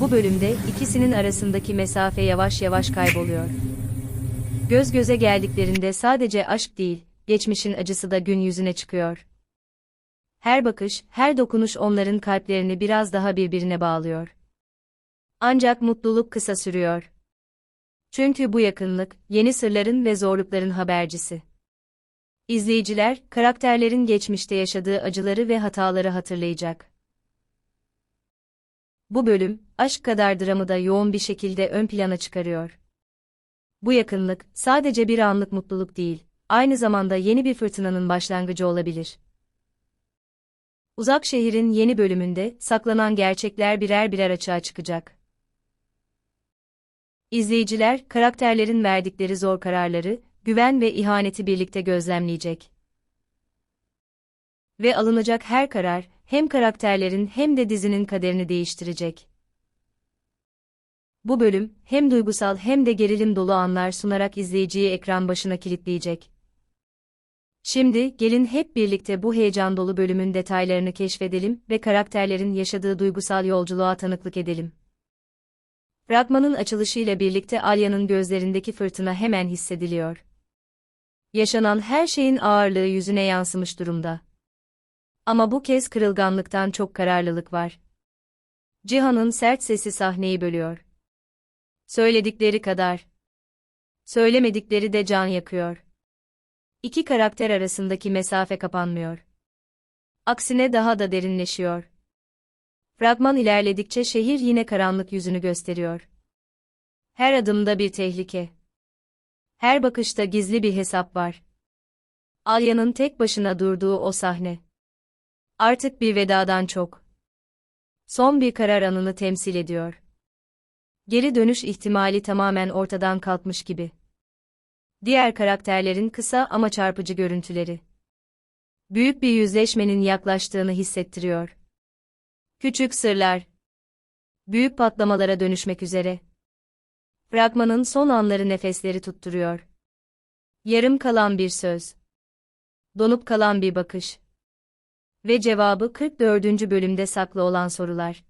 Bu bölümde ikisinin arasındaki mesafe yavaş yavaş kayboluyor. Göz göze geldiklerinde sadece aşk değil, geçmişin acısı da gün yüzüne çıkıyor. Her bakış, her dokunuş onların kalplerini biraz daha birbirine bağlıyor. Ancak mutluluk kısa sürüyor. Çünkü bu yakınlık, yeni sırların ve zorlukların habercisi. İzleyiciler, karakterlerin geçmişte yaşadığı acıları ve hataları hatırlayacak. Bu bölüm, aşk kadar dramı da yoğun bir şekilde ön plana çıkarıyor. Bu yakınlık, sadece bir anlık mutluluk değil, aynı zamanda yeni bir fırtınanın başlangıcı olabilir. Uzak şehrin yeni bölümünde, saklanan gerçekler birer birer açığa çıkacak. İzleyiciler, karakterlerin verdikleri zor kararları, güven ve ihaneti birlikte gözlemleyecek. Ve alınacak her karar, hem karakterlerin hem de dizinin kaderini değiştirecek. Bu bölüm, hem duygusal hem de gerilim dolu anlar sunarak izleyiciyi ekran başına kilitleyecek. Şimdi, gelin hep birlikte bu heyecan dolu bölümün detaylarını keşfedelim ve karakterlerin yaşadığı duygusal yolculuğa tanıklık edelim. Fragmanın açılışıyla birlikte Alya'nın gözlerindeki fırtına hemen hissediliyor. Yaşanan her şeyin ağırlığı yüzüne yansımış durumda. Ama bu kez kırılganlıktan çok kararlılık var. Cihan'ın sert sesi sahneyi bölüyor. Söyledikleri kadar. Söylemedikleri de can yakıyor. İki karakter arasındaki mesafe kapanmıyor. Aksine daha da derinleşiyor. Fragman ilerledikçe şehir yine karanlık yüzünü gösteriyor. Her adımda bir tehlike. Her bakışta gizli bir hesap var. Alya'nın tek başına durduğu o sahne. Artık bir vedadan çok. Son bir karar anını temsil ediyor. Geri dönüş ihtimali tamamen ortadan kalkmış gibi. Diğer karakterlerin kısa ama çarpıcı görüntüleri. Büyük bir yüzleşmenin yaklaştığını hissettiriyor. Küçük sırlar. Büyük patlamalara dönüşmek üzere. Fragmanın son anları nefesleri tutturuyor. Yarım kalan bir söz. Donup kalan bir bakış. Ve cevabı 44. bölümde saklı olan sorular.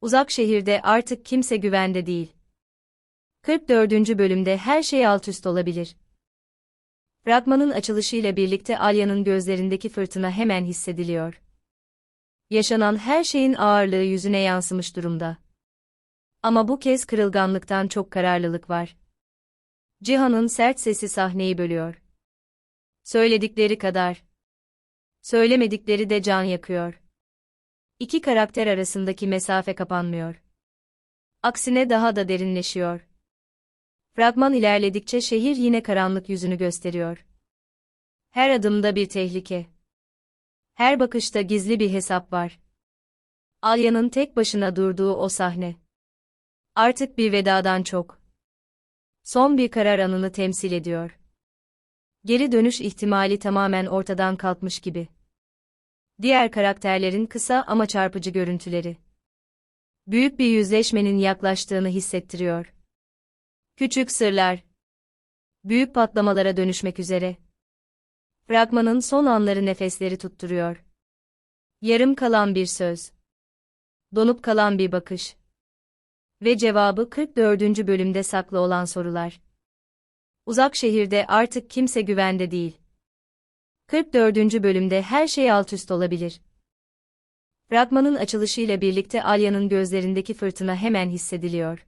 Uzak şehirde artık kimse güvende değil. 44. bölümde her şey alt üst olabilir. Fragmanın açılışıyla birlikte Alya'nın gözlerindeki fırtına hemen hissediliyor. Yaşanan her şeyin ağırlığı yüzüne yansımış durumda. Ama bu kez kırılganlıktan çok kararlılık var. Cihan'ın sert sesi sahneyi bölüyor. Söyledikleri kadar. Söylemedikleri de can yakıyor. İki karakter arasındaki mesafe kapanmıyor. Aksine daha da derinleşiyor. Fragman ilerledikçe şehir yine karanlık yüzünü gösteriyor. Her adımda bir tehlike. Her bakışta gizli bir hesap var. Alya'nın tek başına durduğu o sahne. Artık bir vedadan çok. Son bir karar anını temsil ediyor. Geri dönüş ihtimali tamamen ortadan kalkmış gibi. Diğer karakterlerin kısa ama çarpıcı görüntüleri. Büyük bir yüzleşmenin yaklaştığını hissettiriyor. Küçük sırlar. Büyük patlamalara dönüşmek üzere. Fragmanın son anları nefesleri tutturuyor. Yarım kalan bir söz. Donup kalan bir bakış. Ve cevabı 44. bölümde saklı olan sorular. Uzak şehirde artık kimse güvende değil. 44. bölümde her şey alt üst olabilir. Fragmanın açılışıyla birlikte Alya'nın gözlerindeki fırtına hemen hissediliyor.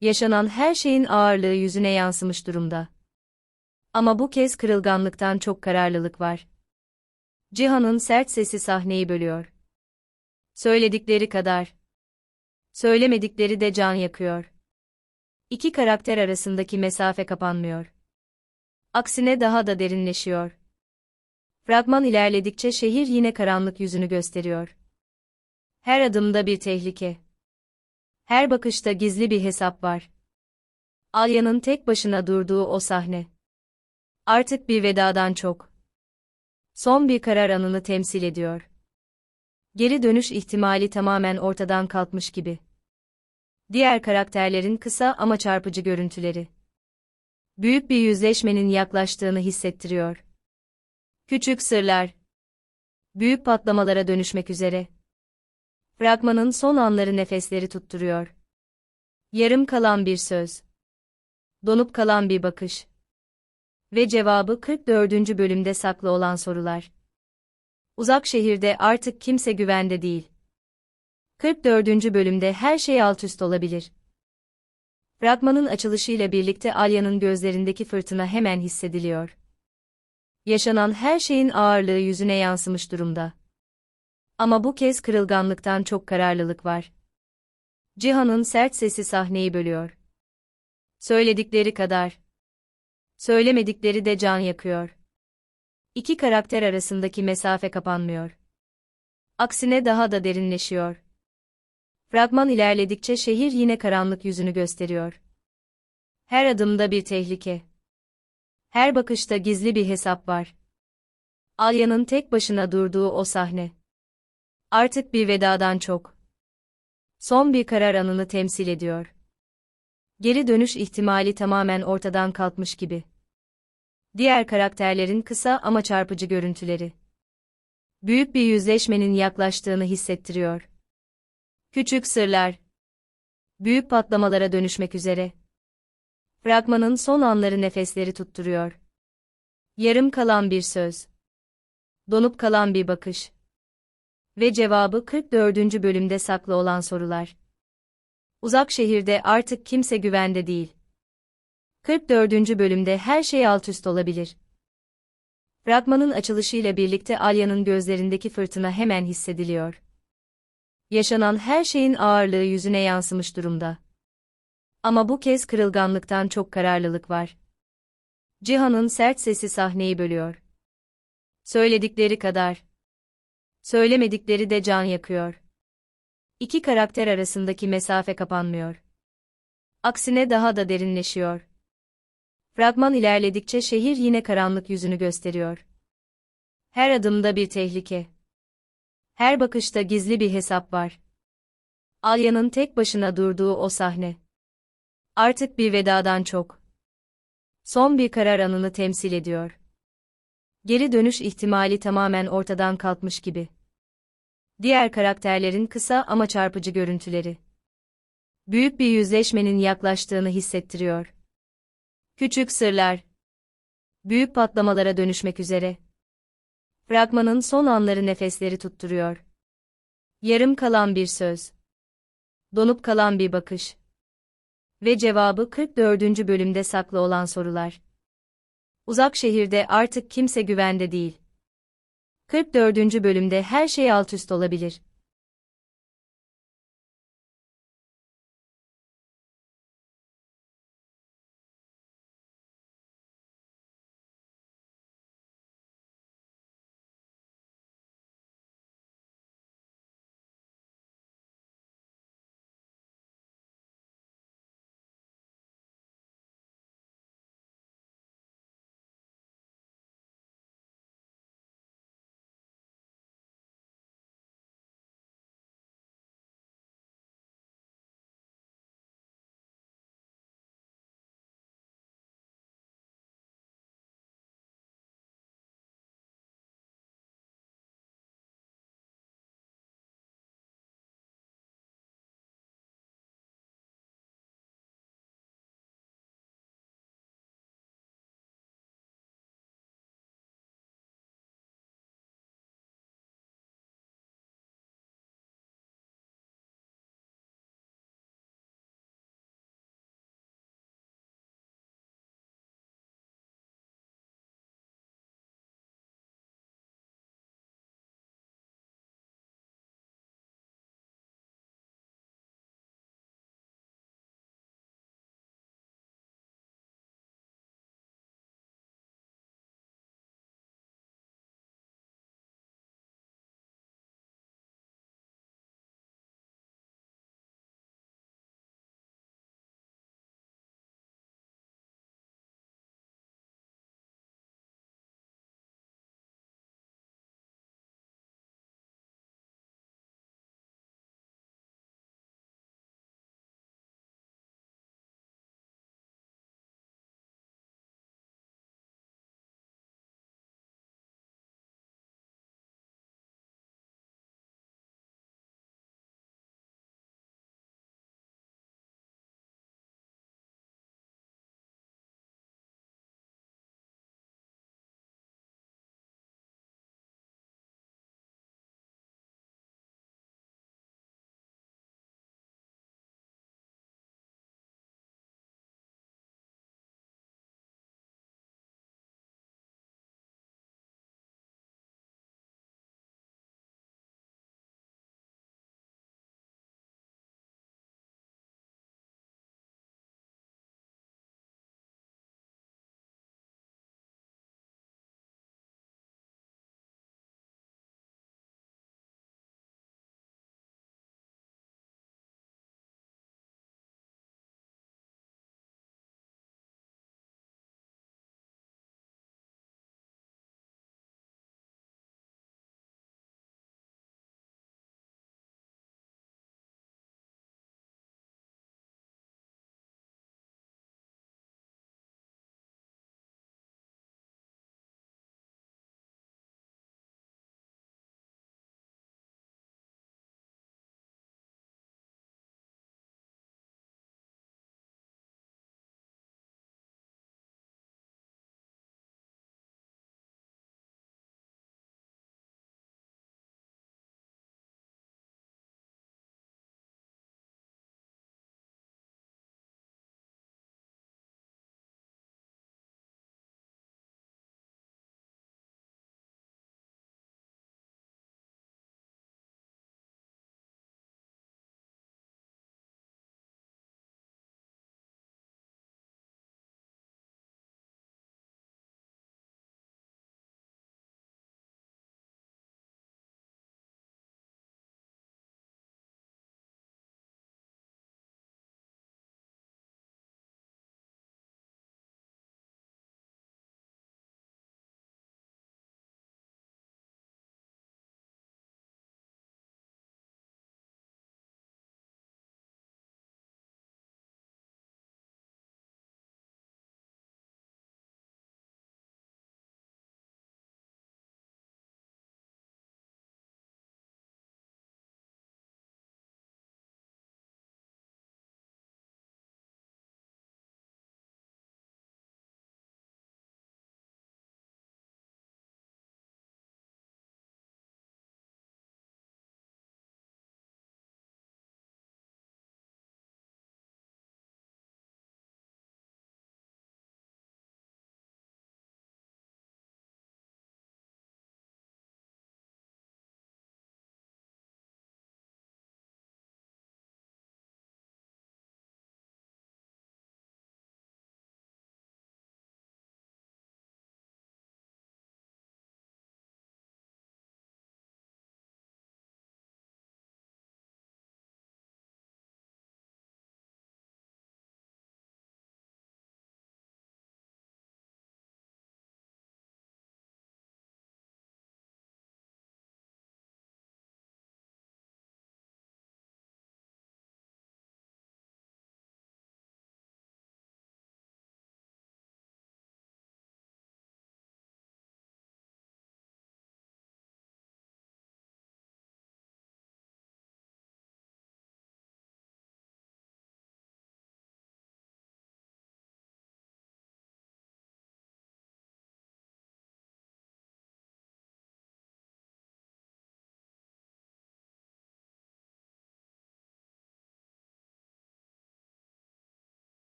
Yaşanan her şeyin ağırlığı yüzüne yansımış durumda. Ama bu kez kırılganlıktan çok kararlılık var. Cihan'ın sert sesi sahneyi bölüyor. Söyledikleri kadar. Söylemedikleri de can yakıyor. İki karakter arasındaki mesafe kapanmıyor. Aksine daha da derinleşiyor. Fragman ilerledikçe şehir yine karanlık yüzünü gösteriyor. Her adımda bir tehlike. Her bakışta gizli bir hesap var. Alya'nın tek başına durduğu o sahne. Artık bir vedadan çok. Son bir karar anını temsil ediyor. Geri dönüş ihtimali tamamen ortadan kalkmış gibi. Diğer karakterlerin kısa ama çarpıcı görüntüleri. Büyük bir yüzleşmenin yaklaştığını hissettiriyor. Küçük sırlar. Büyük patlamalara dönüşmek üzere. Fragmanın son anları nefesleri tutturuyor. Yarım kalan bir söz. Donup kalan bir bakış. Ve cevabı 44. bölümde saklı olan sorular. Uzak şehirde artık kimse güvende değil. 44. bölümde her şey alt üst olabilir. Fragmanın açılışıyla birlikte Alya'nın gözlerindeki fırtına hemen hissediliyor. Yaşanan her şeyin ağırlığı yüzüne yansımış durumda. Ama bu kez kırılganlıktan çok kararlılık var. Cihan'ın sert sesi sahneyi bölüyor. Söyledikleri kadar. Söylemedikleri de can yakıyor. İki karakter arasındaki mesafe kapanmıyor. Aksine daha da derinleşiyor. Fragman ilerledikçe şehir yine karanlık yüzünü gösteriyor. Her adımda bir tehlike. Her bakışta gizli bir hesap var. Alya'nın tek başına durduğu o sahne. Artık bir vedadan çok. Son bir karar anını temsil ediyor. Geri dönüş ihtimali tamamen ortadan kalkmış gibi. Diğer karakterlerin kısa ama çarpıcı görüntüleri. Büyük bir yüzleşmenin yaklaştığını hissettiriyor. Küçük sırlar. Büyük patlamalara dönüşmek üzere. Fragmanın son anları nefesleri tutturuyor. Yarım kalan bir söz. Donup kalan bir bakış. Ve cevabı 44. bölümde saklı olan sorular. Uzak şehirde artık kimse güvende değil. 44. bölümde her şey alt üst olabilir. Fragmanın açılışıyla birlikte Alya'nın gözlerindeki fırtına hemen hissediliyor. Yaşanan her şeyin ağırlığı yüzüne yansımış durumda. Ama bu kez kırılganlıktan çok kararlılık var. Cihan'ın sert sesi sahneyi bölüyor. Söyledikleri kadar. Söylemedikleri de can yakıyor. İki karakter arasındaki mesafe kapanmıyor. Aksine daha da derinleşiyor. Fragman ilerledikçe şehir yine karanlık yüzünü gösteriyor. Her adımda bir tehlike. Her bakışta gizli bir hesap var. Alya'nın tek başına durduğu o sahne. Artık bir vedadan çok. Son bir karar anını temsil ediyor. Geri dönüş ihtimali tamamen ortadan kalkmış gibi. Diğer karakterlerin kısa ama çarpıcı görüntüleri. Büyük bir yüzleşmenin yaklaştığını hissettiriyor. Küçük sırlar. Büyük patlamalara dönüşmek üzere. Fragmanın son anları nefesleri tutturuyor. Yarım kalan bir söz. Donup kalan bir bakış. Ve cevabı 44. bölümde saklı olan sorular. Uzak şehirde artık kimse güvende değil. 44. bölümde her şey alt üst olabilir.